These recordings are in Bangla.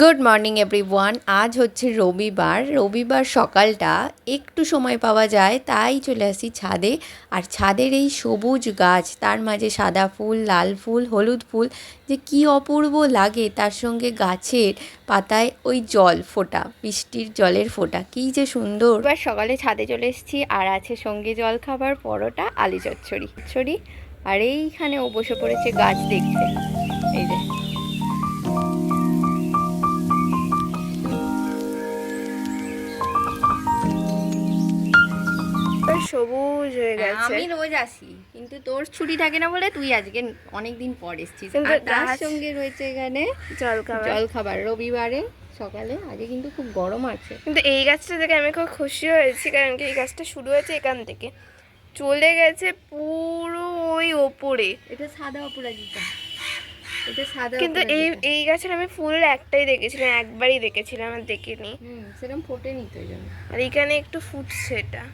গুড মর্নিং এভরিওয়ান আজ হচ্ছে রবিবার। রবিবার সকালটা একটু সময় পাওয়া যায়, তাই চলে আসি ছাদে। আর ছাদের এই সবুজ গাছ, তার মাঝে সাদা ফুল, লাল ফুল, হলুদ ফুল, যে কি অপূর্ব লাগে তার সঙ্গে গাছের পাতায় ওই জল ফোটা, বৃষ্টির জলের ফোটা, কি যে সুন্দর। এবার সকালে ছাদে চলে এসেছি, আর আছে সঙ্গে জল খাবার পরোটা, আলু চচ্চড়ি। চচ্চড়ি, আর এইখানে ও বসে পড়েছে গাছ দেখতে। এই যে। সবুজ হয়ে গেছে। হ্যাঁ, আমি রোজ আসি কিন্তু তোর ছুটি থাকে না বলে তুই আজকে অনেক দিন পর এসেছিস। আর তার সঙ্গে রয়েছে এখানে জল খাবার জল খাবার রবিবারে সকালে আজকে কিন্তু খুব গরম আছে। কিন্তু এই গাছটা দেখে আমি খুব খুশি হয়েছি কারণ কি এই গাছটা শুরু হয়েছে এখান থেকে। চলে গেছে পুরো ওই ওপরে। এটা সাদা অপরাজিতা। এটা সাদা কিন্তু এই এই গাছের আমি ফুল একটাই দেখেছিলাম একবারই দেখেছিলাম আর দেখিনি। হুম সেরকম ফোটেনি তো এই জন্য। আর এখানে একটু ফুটছে এটা।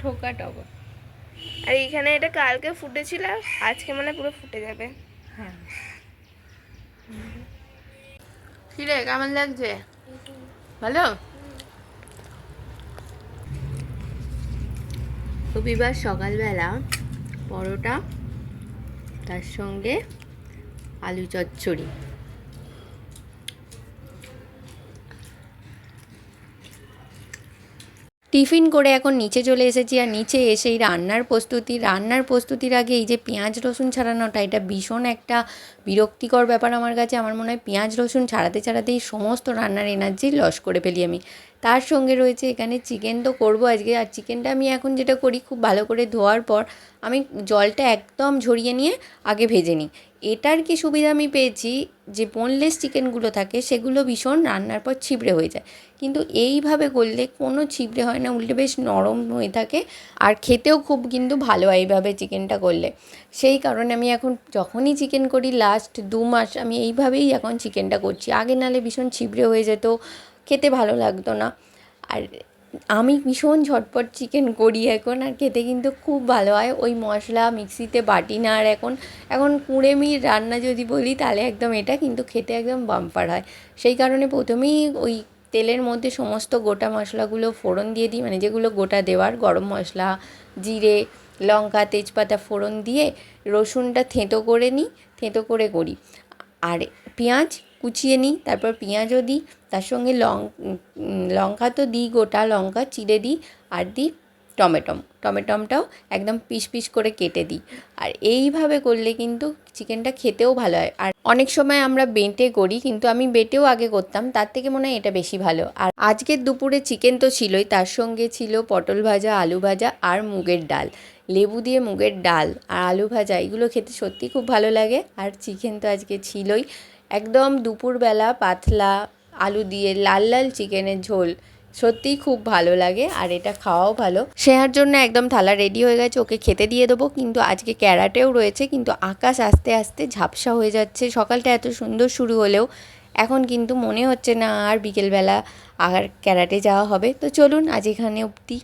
ঠোকা টগর। আর এইখানে এটা কালকে ফুটেছিল আজকে মানে পুরো ফুটে যাবে। হ্যাঁ। কি রে কেমন লাগছে? ভালো? রবিবার সকালবেলা পরোটা তার সঙ্গে আলু চচ্চড়ি। টিফিন করে এখন নিচে চলে এসেছি আর নিচে এসে এই রান্নার প্রস্তুতি, রান্নার প্রস্তুতির আগে এই যে পেঁয়াজ, রসুন ছাড়ানোটা, এটা ভীষণ একটা বিরক্তিকর ব্যাপার আমার কাছে। আমার মনে হয় পেঁয়াজ, রসুন ছাড়াতে ছাড়াতেই সমস্ত রান্নার এনার্জি লস করে ফেলি আমি। তার সঙ্গে রয়েছে এখানে চিকেন তো করব আজকে। আর চিকেনটা আমি এখন যেটা করি, খুব ভালো করে ধোয়ার পর আমি জলটা একদম ঝরিয়ে নিয়ে আগে ভেজে নিই। এটার কি সুবিধা আমি পেয়েছি যে বোনলেস চিকেনগুলো থাকে, সেগুলো ভীষণ রান্নার পর ছিবড়ে হয়ে যায়। কিন্তু এইভাবে করলে কোনো ছিবড়ে হয় না, উল্টে বেশ নরম হয়ে থাকে। আর খেতেও খুব কিন্তু ভালো হয় এইভাবে চিকেনটা করলে। সেই কারণে আমি এখন যখনই চিকেন করি লাস্ট দু মাস আমি এইভাবেই এখন চিকেনটা করছি। আগে নালে ভীষণ ছিবড়ে হয়ে যেত খেতে ভালো লাগতো না। আর আমি ভীষণ ঝটপট চিকেন করি এখন, আর খেতে কিন্তু খুব ভালো হয়। ওই মশলা মিক্সিতে বাটি না, আর এখন এখন কুঁড়েমির রান্না যদি বলি, তাহলে একদম এটা কিন্তু খেতে একদম বাম্পার হয়। সেই কারণে প্রথমেই ওই তেলের মধ্যে সমস্ত গোটা মশলাগুলো ফোড়ন দিয়ে দিই মানে যেগুলো গোটা দেওয়ার, গরম মশলা, জিরে, লঙ্কা, তেজপাতা ফোড়ন দিয়ে রসুনটা থেঁতো করে নিই, থেঁতো করে করি। আর পেঁয়াজ কুচিয়ে নিই, তারপর পেঁয়াজও দিই, তার সঙ্গে লং লঙ্কা তো দিই, গোটা লঙ্কা চিড়ে দিই আর দিই টমেটম টমেটমটাও একদম পিস পিস করে কেটে দিই। আর এইভাবে করলে কিন্তু চিকেনটা খেতেও ভালো হয়। আর অনেক সময় আমরা বেঁটে করি, কিন্তু আমি বেটেও আগে করতাম, তার থেকে মনে হয় এটা বেশি ভালো। আর আজকের দুপুরে চিকেন তো ছিলই, তার সঙ্গে ছিল পটল ভাজা, আলু ভাজা আর মুগের ডাল। লেবু দিয়ে মুগের ডাল আর আলু ভাজা এগুলো খেতে সত্যি খুব ভালো লাগে। আর চিকেন তো আজকে ছিলই। একদম দুপুরবেলা পাতলা আলু দিয়ে লাল লাল চিকেনের ঝোল, সত্যিই খুব ভালো লাগে আর এটা খাওয়াও ভালো। শেয়ার জন্য একদম থালা রেডি হয়ে গেছে, ওকে খেতে দিয়ে দেবো, কিন্তু আজকে ক্যারাটেও রয়েছে, কিন্তু আকাশ আস্তে আস্তে ঝাপসা হয়ে যাচ্ছে, সকালটা এত সুন্দর শুরু হলেও এখন কিন্তু মনে হচ্ছে না আর বিকেলবেলা আর ক্যারাটে যাওয়া হবে। তো চলুন আজ এখানে অবধি।